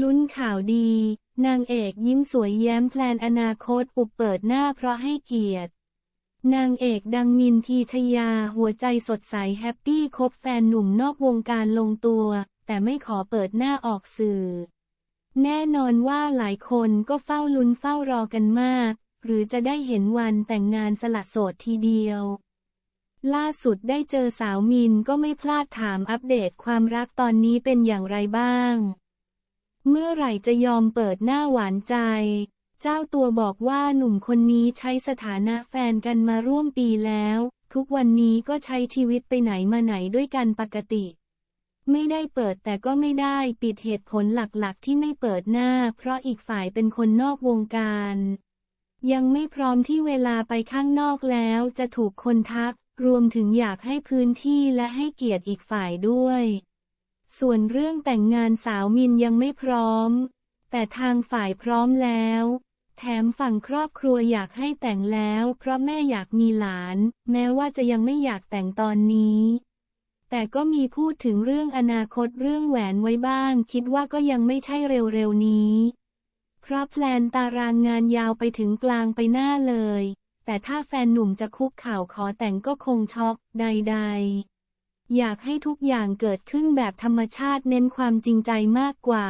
ลุ้นข่าวดี นางเอกยิ้มสวยแย้มแพลนอนาคตอุบเปิดหน้าเพราะให้เกียรติ นางเอกดังมินทีชยาหัวใจสดใสแฮปปี้คบแฟนหนุ่มนอกวงการลงตัว แต่ไม่ขอเปิดหน้าออกสื่อ แน่นอนว่าหลายคนก็เฝ้าลุ้นเฝ้ารอกันมาก หรือจะได้เห็นวันแต่งงานสละโสดทีเดียว ล่าสุดได้เจอสาวมินก็ไม่พลาดถามอัปเดตความรักตอนนี้เป็นอย่างไรบ้าง เมื่อไหร่จะยอมเปิดหน้าหวานใจ เจ้าตัวบอกว่าหนุ่มคนนี้ใช้สถานะแฟนกันมาร่วมปีแล้ว ทุกวันนี้ก็ใช้ชีวิตไปไหนมาไหนด้วยกันปกติ ไม่ได้เปิดแต่ก็ไม่ได้ปิดเหตุผลหลักๆ ที่ไม่เปิดหน้า เพราะอีกฝ่ายเป็นคนนอกวงการ ยังไม่พร้อมที่เวลาไปข้างนอกแล้วจะถูกคนทัก รวมถึงอยากให้พื้นที่และให้เกียรติอีกฝ่ายด้วย ส่วนเรื่องแต่งงานสาวมินยังไม่พร้อม แต่ทางฝ่ายพร้อมแล้ว แถมฝั่งครอบครัวอยากให้แต่งแล้ว เพราะแม่อยากมีหลาน แม้ว่าจะยังไม่อยากแต่งตอนนี้ แต่ก็มีพูดถึงเรื่องอนาคตเรื่องแหวนไว้บ้าง คิดว่าก็ยังไม่ใช่เร็วๆนี้ เพราะแพลนตารางงานยาวไปถึงกลางไปหน้าเลย แต่ถ้าแฟนหนุ่มจะคุกเข่าขอแต่งก็คงช็อกใด ๆ อยากให้ทุกอย่างเกิดขึ้นแบบธรรมชาติเน้นความจริงใจมากกว่า